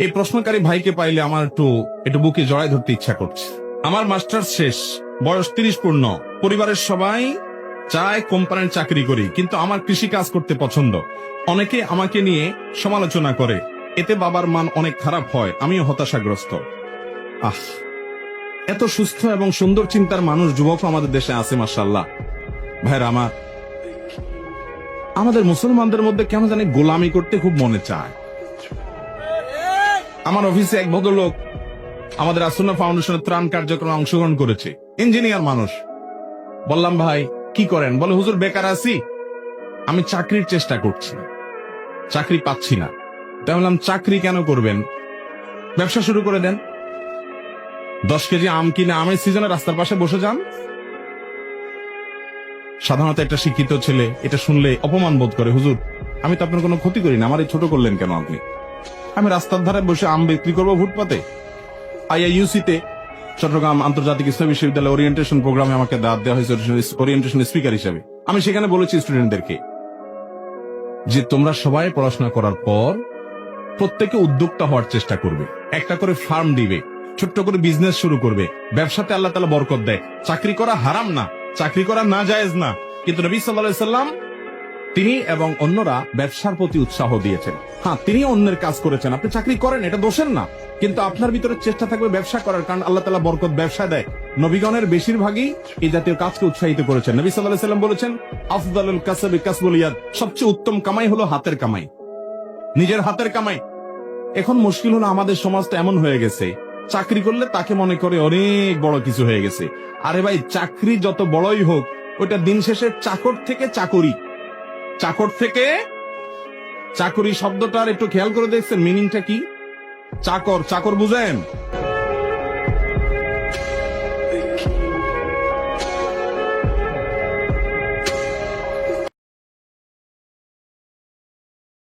এই প্রশ্নকারী ভাইকে পাইলে আমার একটু একটু বুকে জড়াই ধরতে ইচ্ছা করছে। আমার মাস্টার শেষ, বয়স তিরিশ পূর্ণ। পরিবারের সবাই চায় কোম্পানির চাকরি করি, কিন্তু আমার কৃষি কাজ করতে পছন্দ। অনেকে আমাকে নিয়ে সমালোচনা করে। এতে বাবার মান অনেক খারাপ হয়, আমিও হতাশাগ্রস্ত। আহ, এত সুস্থ এবং সুন্দর চিন্তার মানুষ, যুবক আমাদের দেশে আছে মাসাল্লাহ ভাইরা, আমার, আমাদের মুসলমানদের মধ্যে কেন জানি গোলামি করতে খুব মনে চায়। আমার অফিসে এক ভদ্রলোক আমাদের আসুন্না ফাউন্ডেশনের ত্রাণ কার্যক্রমে অংশগ্রহণ করেছে। ইঞ্জিনিয়ার মানুষ। বললাম, ভাই, কি করেন? বলে, হুজুর, বেকার আছি। আমি চাকরির চেষ্টা করছি। চাকরি পাচ্ছি না। তাই বললাম, চাকরি কেন করবেন? ব্যবসা শুরু করে দেন। দশ কেজি আম কিনে আমের সিজনে রাস্তার পাশে বসে যান। সাধারণত একটা শিক্ষিত ছেলে এটা শুনলে অপমান বোধ করে, হুজুর, আমি তো আপনার কোনো ক্ষতি করি না। আমার এই ছোট করলেন কেন আপনি? আমি রাস্তার ধারে বসে আম বিক্রি করব ফুটপাতে। আইআইইউসিতে চট্টগ্রাম আন্তর্জাতিক ইসলাম বিশ্ববিদ্যালয় ওরিয়েন্টেশন প্রোগ্রামে আমাকে দাঁত দেওয়া হয়েছে ওরিয়েন্টেশন স্পিকার হিসেবে। আমি সেখানে বলেছি স্টুডেন্টদেরকে যে তোমরা সবাই পড়াশোনা করার পর প্রত্যেকে উদ্যোক্তা হওয়ার চেষ্টা করবে। একটা করে ফার্ম দিবে, ছোট্ট করে বিজনেস শুরু করবে। ব্যবসাতে আল্লাহ তালা বরকত দেয়। চাকরি করা হারাম না, চাকরি করা না জায়েজ না। কিন্তু নবী সাল্লাহ সাল্লাম তিনি এবং অন্যরা ব্যবসার প্রতি উৎসাহ দিয়েছেন। হ্যাঁ তিনি অন্যের কাজ করেছেন। আপনি চাকরি করেন, এটা দোষের না। কিন্তু আপনার ভিতরে চেষ্টা থাকবে ব্যবসা করার, কারণ আল্লাহ তালা বরকত ব্যবসা দেয়। নবীগণের বেশিরভাগই এই জাতীয় কাজকে উৎসাহিত করেছেন। নবী সাল্লাহ সাল্লাম বলেছেন, আফদালুল কাসাবি কাসবুল ইয়াদ। সবচেয়ে উত্তম কামাই হলো হাতের কামাই। নিজের হাতের কামাই। এখন মুশকিল হলো আমাদের সমাজটা এমন হয়ে গেছে, চাকরি করলে তাকে মনে করে অনেক বড় কিছু হয়ে গেছে। আরে ভাই, চাকরি যত বড়ই হোক, ওটা দিন শেষে চাকর থেকে চাকরি। চাকর থেকে চাকরি শব্দটার একটু খেয়াল করে দেখছেন মিনিংটা কি? চাকর চাকর বুঝেন?